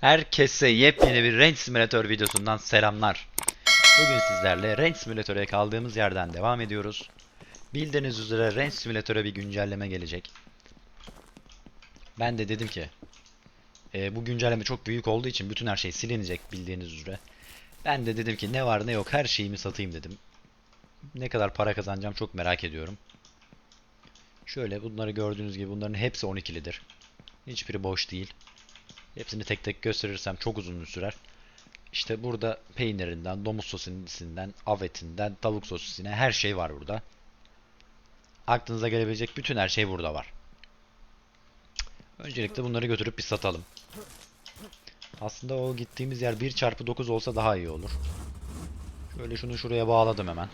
Herkese yepyeni bir Range Simulator videosundan selamlar. Bugün sizlerle Range Simulator'a kaldığımız yerden devam ediyoruz. Bildiğiniz üzere Range Simulator'a bir güncelleme gelecek. Ben de dedim ki e, bu güncelleme çok büyük olduğu için bütün her şey silinecek bildiğiniz üzere. Ben de dedim ki ne var ne yok her şeyimi satayım dedim. Ne kadar para kazanacağım çok merak ediyorum. Şöyle bunları gördüğünüz gibi bunların hepsi 12'lidir. Hiçbiri boş değil. Hepsini tek tek gösterirsem çok uzun sürer. İşte burada peynirinden, domuz sosisinden, av etinden, tavuk sosisine her şey var burada. Aklınıza gelebilecek bütün her şey burada var. Öncelikle bunları götürüp bir satalım. Aslında o gittiğimiz yer 1 çarpı 9 olsa daha iyi olur. Şöyle şunu şuraya bağladım hemen.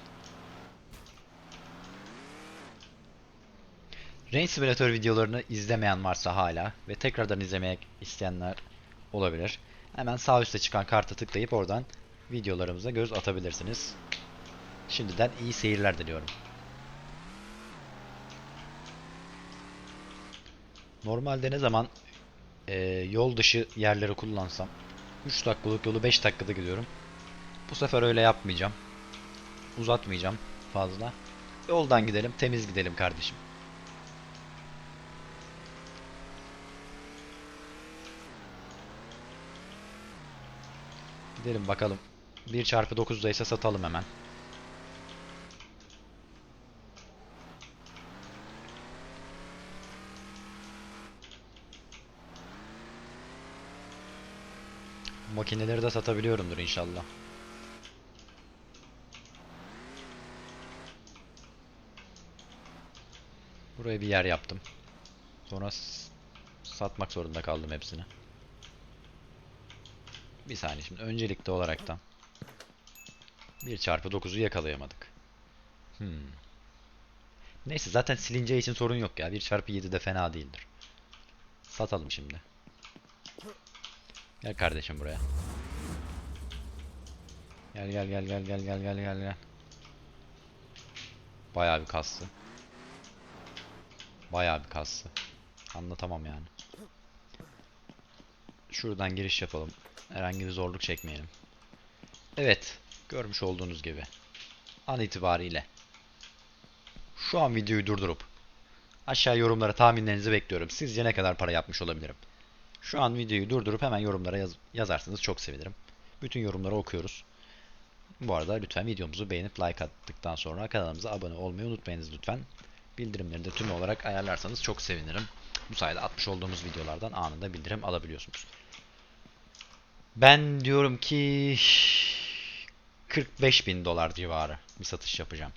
Rain Simulator videolarını izlemeyen varsa hala ve tekrardan izlemek isteyenler olabilir. Hemen sağ üstte çıkan karta tıklayıp oradan videolarımıza göz atabilirsiniz. Şimdiden iyi seyirler diliyorum. Normalde ne zaman e, yol dışı yerleri kullansam 3 dakikalık yolu 5 dakikada gidiyorum. Bu sefer öyle yapmayacağım. Uzatmayacağım fazla. Yoldan gidelim, temiz gidelim kardeşim. Gidelim bakalım. 1 çarpı 9'da ise satalım hemen. Makineleri de satabiliyorumdur inşallah. Buraya bir yer yaptım. Sonra satmak zorunda kaldım hepsini. Bir saniye şimdi öncelikli olaraktan 1 çarpı 9'u yakalayamadık. Hmm. Neyse zaten silineceği için sorun yok ya. 1 çarpı 7 de fena değildir. Satalım şimdi. Gel kardeşim buraya. Gel gel gel gel gel gel gel gel gel. Bayağı bir kastı. Bayağı bir kastı. Anlatamam yani. Şuradan giriş yapalım. Herhangi bir zorluk çekmeyelim. Evet, görmüş olduğunuz gibi an itibariyle şu an videoyu durdurup aşağı yorumlara tahminlerinizi bekliyorum. Sizce ne kadar para yapmış olabilirim? Şu an videoyu durdurup hemen yorumlara yaz- yazarsanız çok sevinirim. Bütün yorumları okuyoruz. Bu arada lütfen videomuzu beğenip like attıktan sonra kanalımıza abone olmayı unutmayınız lütfen. Bildirimleri de tüm olarak ayarlarsanız çok sevinirim. Bu sayede atmış olduğumuz videolardan anında bildirim alabiliyorsunuz. Ben diyorum ki 45 bin dolar civarı bir satış yapacağım.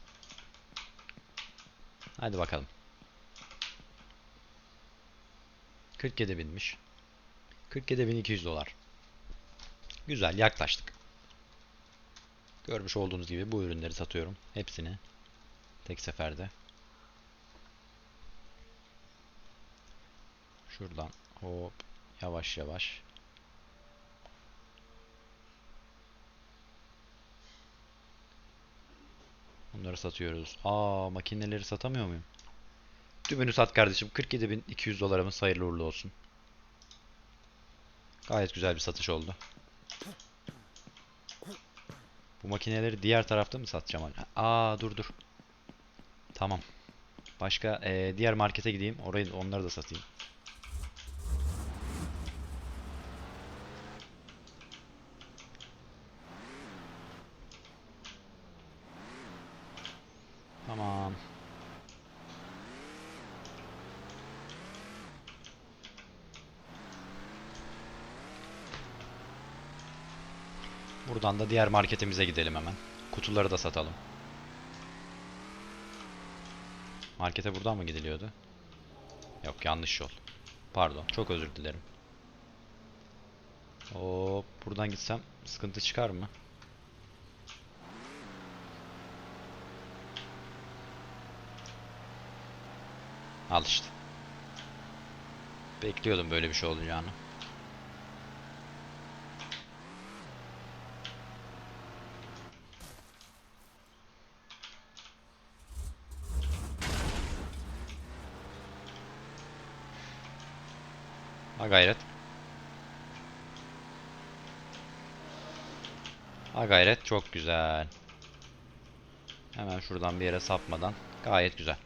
Hadi bakalım. 47 binmiş. 47 bin 200 dolar. Güzel yaklaştık. Görmüş olduğunuz gibi bu ürünleri satıyorum. Hepsini. Tek seferde. Şuradan hop yavaş yavaş. Bunları satıyoruz. Aa makineleri satamıyor muyum? Tümünü sat kardeşim. 47.200 dolarımız hayırlı uğurlu olsun. Gayet güzel bir satış oldu. Bu makineleri diğer tarafta mı satacağım? Aa dur dur. Tamam. Başka eee, diğer markete gideyim. Orayı onları da satayım. Tamam. Buradan da diğer marketimize gidelim hemen. Kutuları da satalım. Markete buradan mı gidiliyordu? Yok yanlış yol. Pardon çok özür dilerim. Hop buradan gitsem sıkıntı çıkar mı? Al işte. Bekliyordum böyle bir şey olacağını. Ha gayret. Ha gayret çok güzel. Hemen şuradan bir yere sapmadan. Gayet güzel.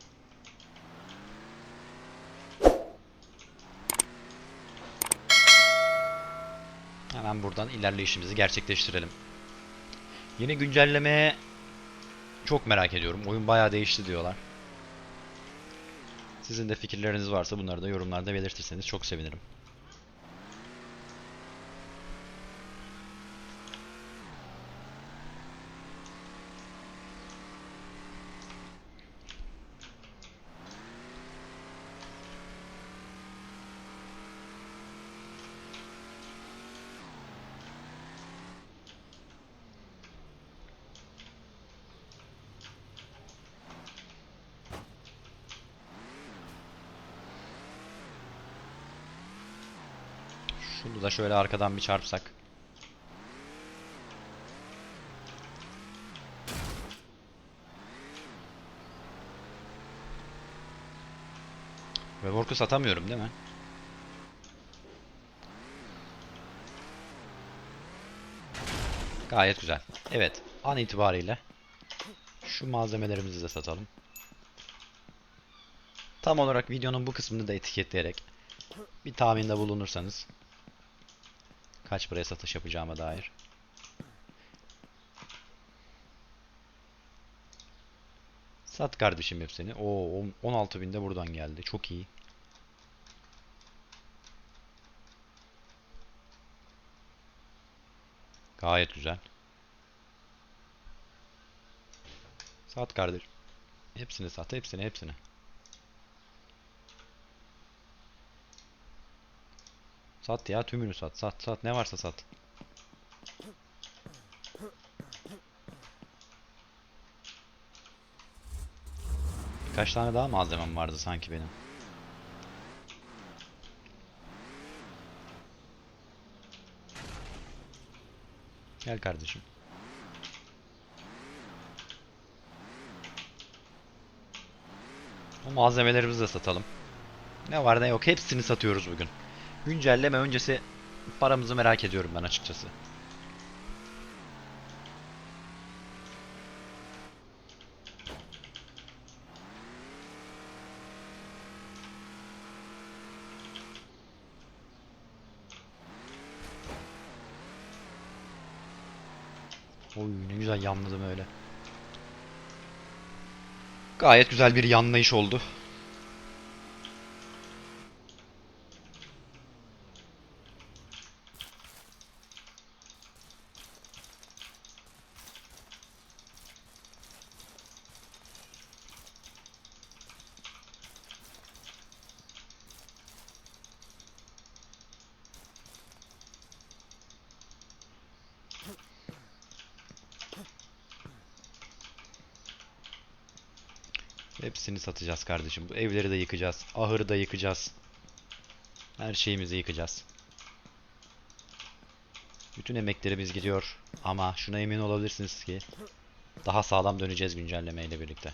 Hemen buradan ilerleyişimizi gerçekleştirelim. Yeni güncellemeye çok merak ediyorum. Oyun bayağı değişti diyorlar. Sizin de fikirleriniz varsa bunları da yorumlarda belirtirseniz çok sevinirim. Şunu da şöyle arkadan bir çarpsak. Rework'u satamıyorum değil mi? Gayet güzel. Evet, an itibariyle şu malzemelerimizi de satalım. Tam olarak videonun bu kısmını da etiketleyerek bir tahminde bulunursanız kaç paraya satış yapacağıma dair. Sat kardeşim hepsini. Oo 16 bin de buradan geldi. Çok iyi. Gayet güzel. Sat kardeşim. Hepsini sat. Hepsini hepsini. Sat ya tümünü sat. Sat sat ne varsa sat. Birkaç tane daha malzemem vardı sanki benim. Gel kardeşim. O malzemelerimizi de satalım. Ne var ne yok hepsini satıyoruz bugün. Güncelleme öncesi paramızı merak ediyorum ben açıkçası. Oy ne güzel yanladım öyle. Gayet güzel bir yanlayış oldu. Hepsini satacağız kardeşim. Bu evleri de yıkacağız. Ahırı da yıkacağız. Her şeyimizi yıkacağız. Bütün emeklerimiz gidiyor. Ama şuna emin olabilirsiniz ki daha sağlam döneceğiz güncelleme birlikte.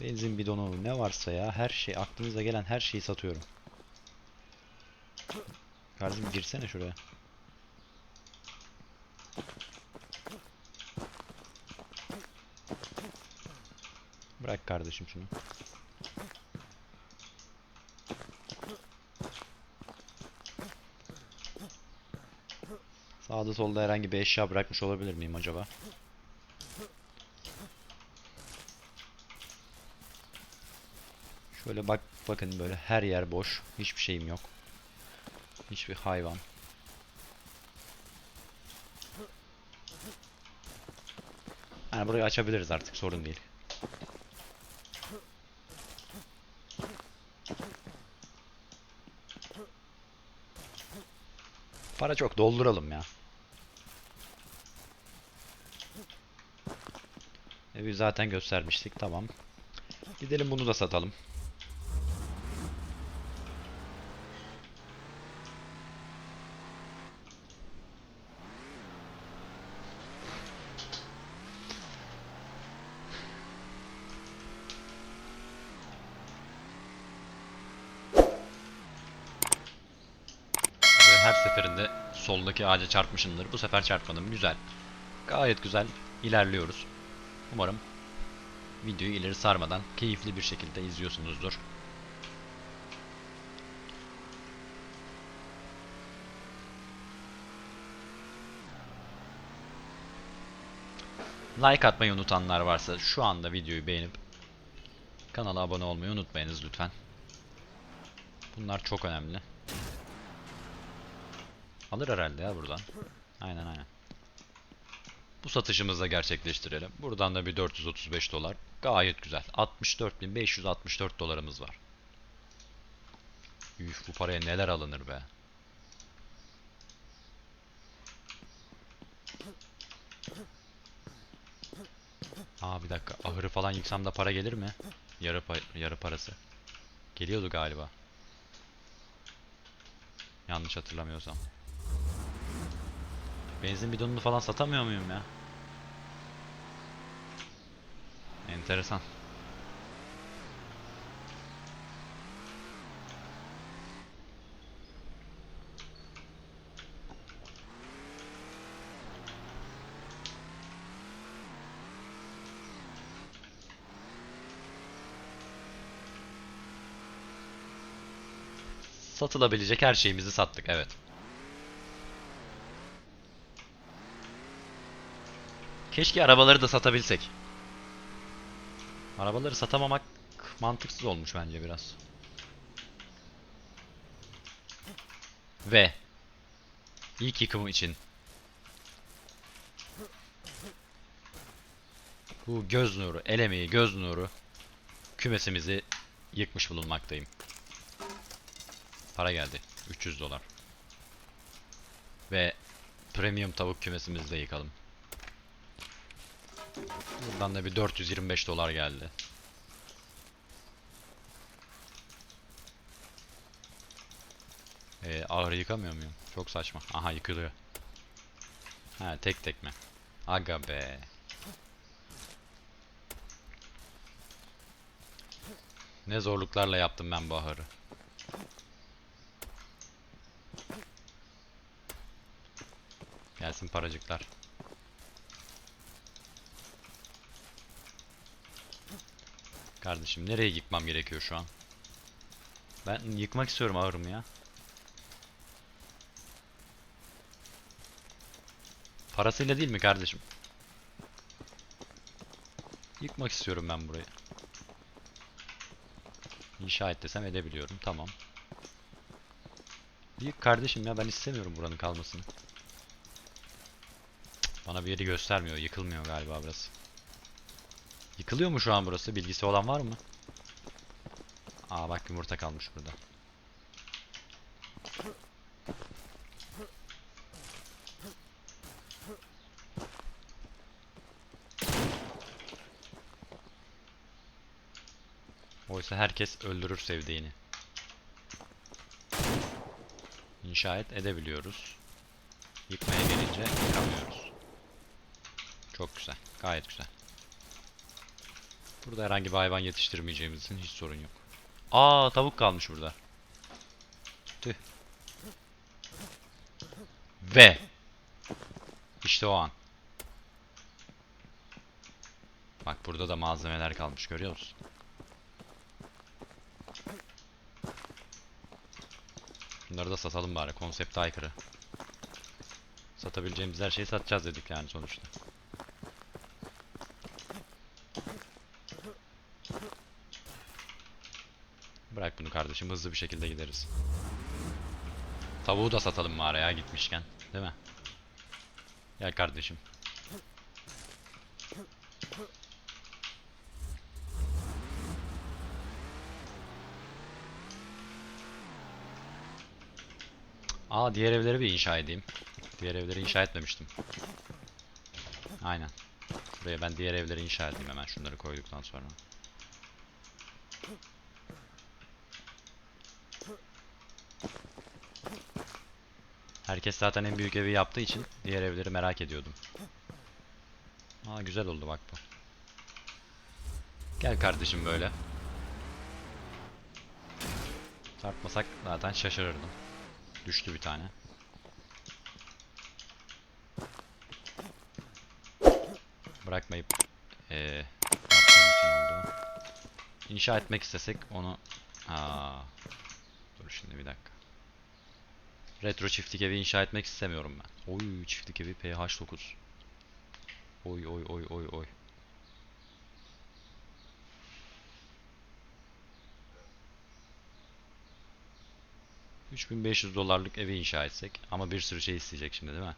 Benzin bidonu ne varsa ya her şey aklınıza gelen her şeyi satıyorum. Kardeşim girsene şuraya. Bırak kardeşim şunu. Sağda solda herhangi bir eşya bırakmış olabilir miyim acaba? Şöyle bak bakın böyle her yer boş. Hiçbir şeyim yok. Hiçbir hayvan. Yani burayı açabiliriz artık sorun değil. Para çok dolduralım ya. Evi zaten göstermiştik tamam. Gidelim bunu da satalım. Soldaki ağaca çarpmışımdır. Bu sefer çarpmadım. Güzel. Gayet güzel ilerliyoruz. Umarım videoyu ileri sarmadan keyifli bir şekilde izliyorsunuzdur. Like atmayı unutanlar varsa şu anda videoyu beğenip kanala abone olmayı unutmayınız lütfen. Bunlar çok önemli. Alır herhalde ya buradan. Aynen aynen. Bu satışımızı da gerçekleştirelim. Buradan da bir 435 dolar. Gayet güzel. 64.564 dolarımız var. Üf bu paraya neler alınır be. Aa bir dakika. Ahırı falan yıksam da para gelir mi? Yarı pa- yarı parası. Geliyordu galiba. Yanlış hatırlamıyorsam. Benzin bidonunu falan satamıyor muyum ya? Enteresan. Satılabilecek her şeyimizi sattık evet. Keşke arabaları da satabilsek. Arabaları satamamak mantıksız olmuş bence biraz. Ve ilk yıkımı için bu göz nuru, el emeği göz nuru kümesimizi yıkmış bulunmaktayım. Para geldi. 300 dolar. Ve premium tavuk kümesimizi de yıkalım. Buradan da bir 425 dolar geldi. Ee, ağrı yıkamıyor muyum? Çok saçma. Aha yıkılıyor. Ha tek tek mi? Aga be. Ne zorluklarla yaptım ben bu ahırı. Gelsin paracıklar. Kardeşim nereye yıkmam gerekiyor şu an? Ben yıkmak istiyorum ağırımı ya. Parasıyla değil mi kardeşim? Yıkmak istiyorum ben burayı. İnşa et desem edebiliyorum. Tamam. Yık kardeşim ya ben istemiyorum buranın kalmasını. Bana bir yeri göstermiyor. Yıkılmıyor galiba burası. Yıkılıyor mu şu an burası? Bilgisi olan var mı? Aa bak yumurta kalmış burada. Oysa herkes öldürür sevdiğini. İnşa et edebiliyoruz. Yıkmaya gelince yıkamıyoruz. Çok güzel. Gayet güzel. Burada herhangi bir hayvan yetiştirmeyeceğimiz için hiç sorun yok. Aa tavuk kalmış burada. Tüh. Ve işte o an. Bak burada da malzemeler kalmış görüyor musun? Bunları da satalım bari konsepte aykırı. Satabileceğimiz her şeyi satacağız dedik yani sonuçta. Bırak bunu kardeşim hızlı bir şekilde gideriz. Tavuğu da satalım mağaraya gitmişken. Değil mi? Gel kardeşim. Aa diğer evleri bir inşa edeyim. Diğer evleri inşa etmemiştim. Aynen. Buraya ben diğer evleri inşa edeyim hemen şunları koyduktan sonra. Herkes zaten en büyük evi yaptığı için diğer evleri merak ediyordum. Aa güzel oldu bak bu. Gel kardeşim böyle. Tartmasak zaten şaşırırdım. Düştü bir tane. Bırakmayıp ee, yaptığım için oldu. İnşa etmek istesek onu... Aa, dur şimdi bir dakika. Retro çiftlik evi inşa etmek istemiyorum ben. Oy çiftlik evi PH9. Oy oy oy oy oy. ...3500 dolarlık evi inşa etsek... ...ama bir sürü şey isteyecek şimdi değil mi?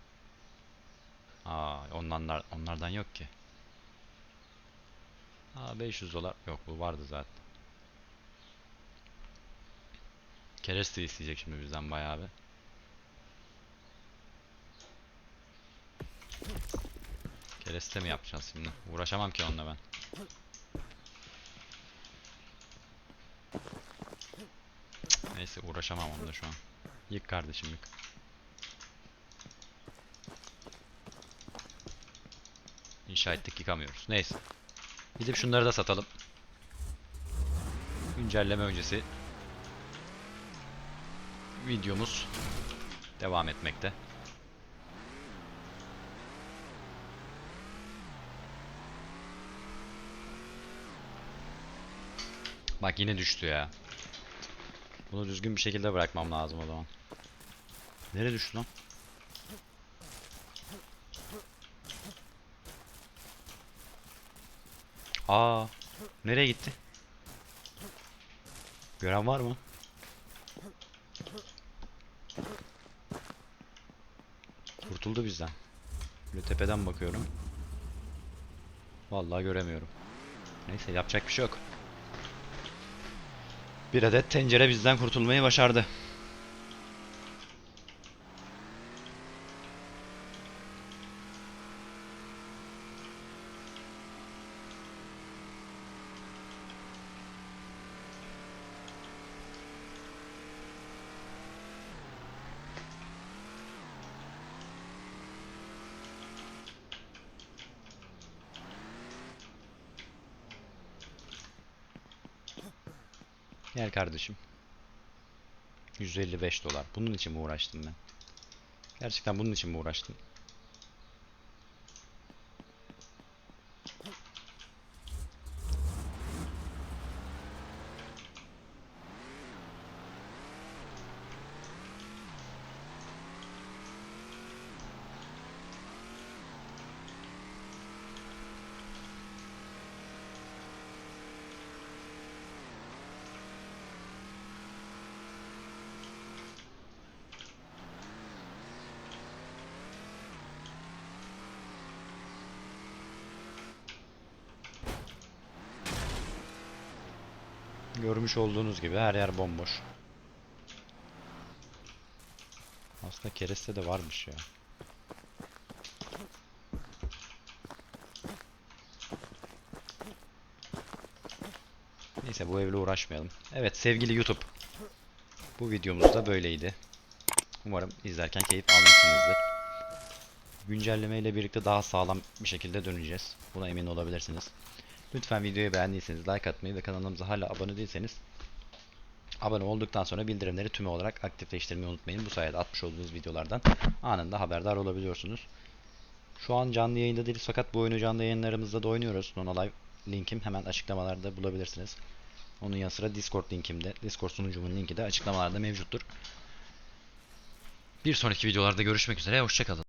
Aa, ondan, onlardan yok ki. Aa, 500 dolar... ...yok bu vardı zaten. Kereste isteyecek şimdi bizden bayağı bir. Kereste mi yapacağız şimdi? Uğraşamam ki onunla ben. Neyse uğraşamam onunla şu an. Yık kardeşim yık. İnşa ettik yıkamıyoruz. Neyse. Gidip şunları da satalım. Güncelleme öncesi videomuz devam etmekte. Bak yine düştü ya. Bunu düzgün bir şekilde bırakmam lazım o zaman. Nereye düştü lan? Aa, nereye gitti? Gören var mı? Kurtuldu bizden. Böyle tepeden bakıyorum. Vallahi göremiyorum. Neyse yapacak bir şey yok. Bir adet tencere bizden kurtulmayı başardı. Gel kardeşim. 155 dolar. Bunun için mi uğraştım ben? Gerçekten bunun için mi uğraştım? Görmüş olduğunuz gibi her yer bomboş. Aslında kereste de varmış ya. Neyse bu evle uğraşmayalım. Evet sevgili YouTube. Bu videomuz da böyleydi. Umarım izlerken keyif almışsınızdır. Güncelleme ile birlikte daha sağlam bir şekilde döneceğiz. Buna emin olabilirsiniz. Lütfen videoyu beğendiyseniz like atmayı ve kanalımıza hala abone değilseniz abone olduktan sonra bildirimleri tümü olarak aktifleştirmeyi unutmayın. Bu sayede atmış olduğunuz videolardan anında haberdar olabiliyorsunuz. Şu an canlı yayında değiliz fakat bu oyunu canlı yayınlarımızda da oynuyoruz. Nona Live linkim hemen açıklamalarda bulabilirsiniz. Onun yanı sıra Discord linkimde, Discord sunucumun linki de açıklamalarda mevcuttur. Bir sonraki videolarda görüşmek üzere, hoşçakalın.